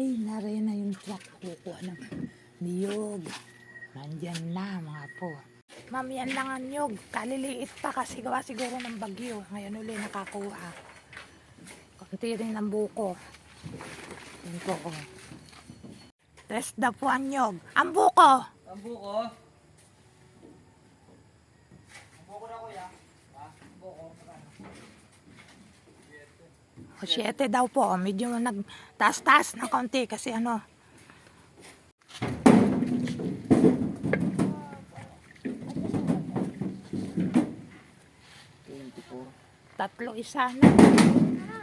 Ay, narin na yung truck kukuha ng niyog. Nandyan na mga po. Ma'am, yan lang ang niyog. Kaliliit pa kasi gawa siguro ng bagyo. Ngayon uli nakakuha. Kunti rin ang buko. Yan po. Oh. Tres daw po ang niyog. Ang buko! Ang buko. Ang buko na kuya. Ha? Ang buko. O, siyete daw po. Medyo nagtaas-taas ng kaunti kasi ano. Tatlo isa na.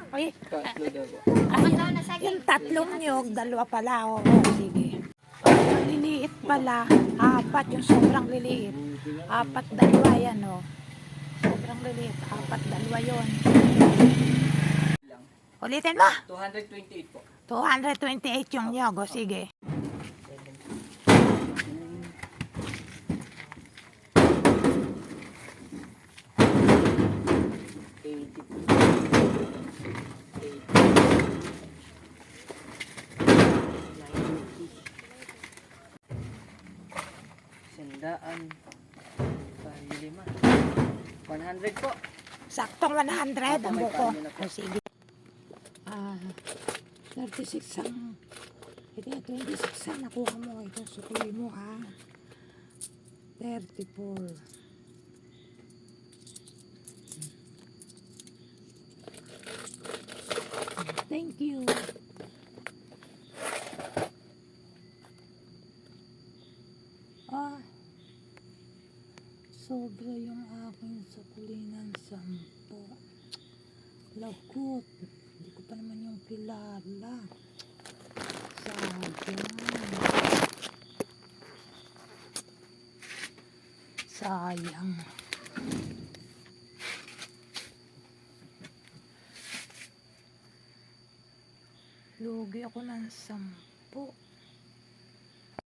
Ay, Tatlo daw ay, yung tatlong niyog, dalawa pala. Oo, sige. Pag maliliit pala, apat yung sobrang liliit. Apat, dalawa yan, oh. Sobrang liliit, apat, dalawa yun. Ulitin mo. 228 po. 228 yung niyog, o sige. Sandaan. Bali lima. 100 po. Saktong 100 ang buko. paano na po. O sige. Ah, 36 ang... Ito yung 26 ang nakuha mo. Ito, sukli mo ha. 34. Thank you. Ah, sobra yung aking sukulinan sampo. Lagot. Hindi ko pa naman yung kilala. Sayang. Sayang. Lugi ako ng sampo.